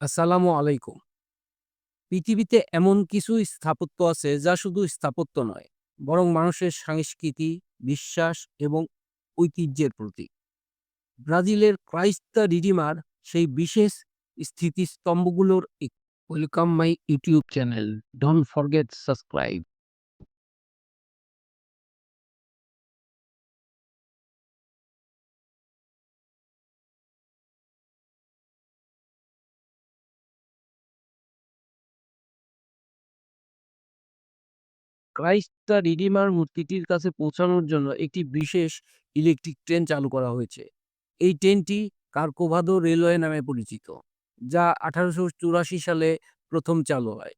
আসসালামু আলাইকুম। পৃথিবীতে এমন কিছু স্থাপত্য আছে যা শুধু স্থাপত্য নয়, বরং মানুষের সংস্কৃতি, বিশ্বাস এবং ঐতিহ্যের প্রতীক। ব্রাজিলের ক্রাইস্তা রিডিমার সেই বিশেষ স্থিতিস্তম্ভগুলোর welcome my YouTube channel. Don't forget subscribe. Christ the redeemer মূর্তিটির কাছে পৌঁছানোর জন্য একটি বিশেষ ইলেকট্রিক ট্রেন চালু করা হয়েছে। এই ট্রেনটি কার্কোভাদো রেলওয়ে নামে পরিচিত, যা আঠারোশো চুরাশি সালে প্রথম চালু হয়।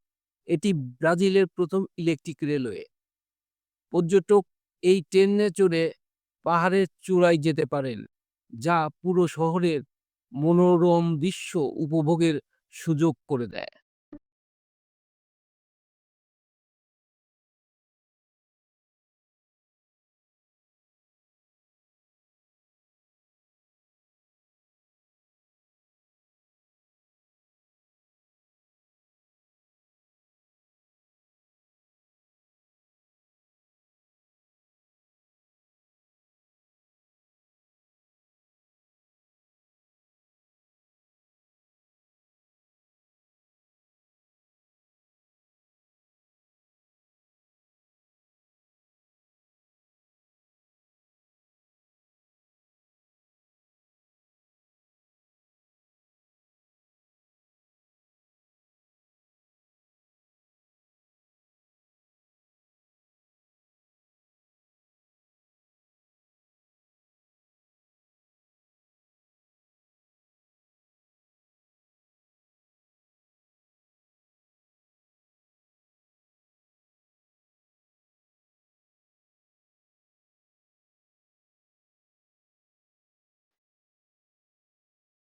এটি ব্রাজিলের প্রথম ইলেকট্রিক রেলওয়ে। পর্যটক এই ট্রেনে চড়ে পাহাড়ের চূড়ায় যেতে পারেন, যা পুরো শহরের মনোরম দৃশ্য উপভোগের সুযোগ করে দেয়।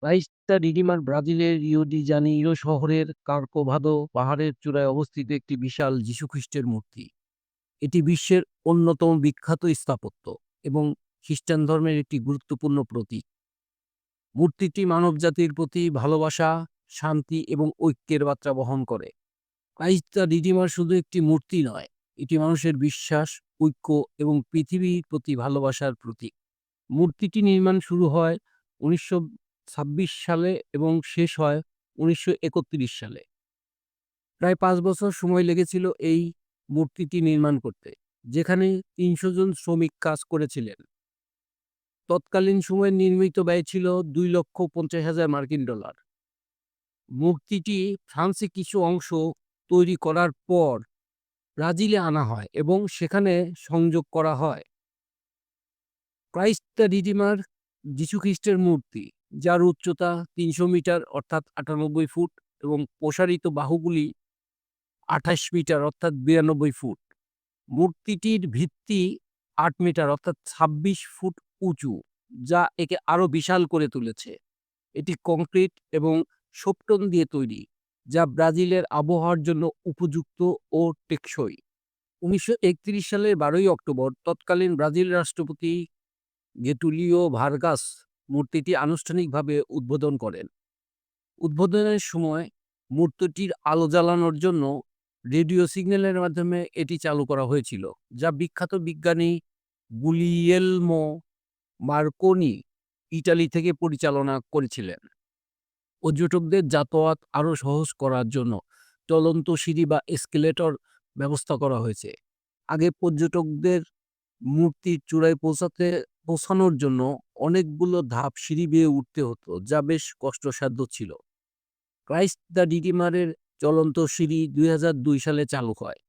ক্রাইস্ট রিডিমার ব্রাজিলের রিও ডি শহরের কার্কোভাদো পাহাড়ের চূড়ায় অবস্থিত একটি বিশাল যীশুখ্রিস্টের মূর্তি। এটি বিশ্বের অন্যতম বিখ্যাত স্থাপত্য এবং খ্রিস্টান ধর্মের একটি গুরুত্বপূর্ণ প্রতীক। মূর্তিটি মানবজাতির প্রতি ভালোবাসা, শান্তি এবং ঐক্যের বার্তা বহন করে। ক্রাইস্তা রিডিমার শুধু একটি মূর্তি নয়, এটি মানুষের বিশ্বাস, ঐক্য এবং পৃথিবীর প্রতি ভালোবাসার প্রতীক। মূর্তিটি নির্মাণ শুরু হয় উনিশশো ছাব্বিশ সালে এবং শেষ হয় উনিশশো একত্রিশ সালে। প্রায় পাঁচ বছর সময় লেগেছিল এই মূর্তিটি নির্মাণ করতে, যেখানে তিনশো জন শ্রমিক কাজ করেছিলেন। তৎকালীন সময়ে নির্মিত ব্যয় ছিল দুই লক্ষ পঞ্চাশ হাজার মার্কিন ডলার। মূর্তিটি ফ্রান্সে কিছু অংশ তৈরি করার পর ব্রাজিলে আনা হয় এবং সেখানে সংযোগ করা হয়। ক্রাইস্ট দ্য রিডিমার যীশুখ্রিস্টের মূর্তি। যার উচ্চতা তিনশো মিটার অর্থাৎ আটানব্বই ফুট এবং প্রসারিত বাহুগুলি আঠাশ মিটার অর্থাৎ বিরানব্বই ফুট। মূর্তিটির ভিত্তি আট মিটার অর্থাৎ ছাব্বিশ ফুট উঁচু, যা একে আরও বিশাল করে তুলেছে। এটি কংক্রিট এবং সোপটন দিয়ে তৈরি, যা ব্রাজিলের আবহাওয়ার জন্য উপযুক্ত ও টেকসই। উনিশশো একত্রিশ সালের বারোই অক্টোবর তৎকালীন ব্রাজিল রাষ্ট্রপতি গেটুলিও ভার্গাস মূর্তিটি আনুষ্ঠানিকভাবে উদ্বোধন করেন। উদ্বোধনের সময় মূর্তিটির আলো জ্বালানোর জন্য রেডিও সিগন্যালের মাধ্যমে এটি চালু করা হয়েছিল, যা বিখ্যাত বিজ্ঞানী গুলিয়েলমো মার্কোনি, ইটালি থেকে পরিচালনা করেছিলেন। পর্যটকদের যাতায়াত আরও সহজ করার জন্য চলন্ত সিঁড়ি বা এসকেলেটর ব্যবস্থা করা হয়েছে। আগে পর্যটকদের মূর্তির চূড়ায় পৌঁছাতে পৌঁছানোর জন্য অনেকগুলো ধাপ সিঁড়ি বেয়ে উঠতে হতো, যা বেশ কষ্টসাধ্য ছিল। ক্রাইস্ট দ্য ডিডিমারের চলন্ত সিঁড়ি দুই হাজার দুই সালে চালু হয়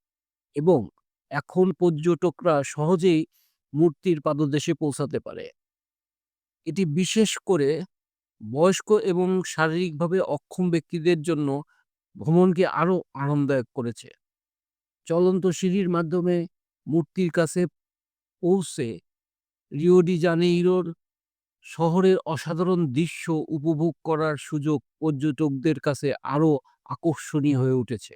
এবং এখন পর্যটকরা সহজেই মূর্তির পাদদেশে পৌঁছাতে পারে। এটি বিশেষ করে বয়স্ক এবং শারীরিকভাবে অক্ষম ব্যক্তিদের জন্য ভ্রমণকে আরও আরামদায়ক করেছে। চলন্ত সিঁড়ির মাধ্যমে মূর্তির কাছে পৌঁছে রিও ডি জানেইরোর শহরের অসাধারণ দৃশ্য উপভোগ করার সুযোগ পর্যটকদের কাছে আরও আকর্ষণীয় হয়ে উঠেছে।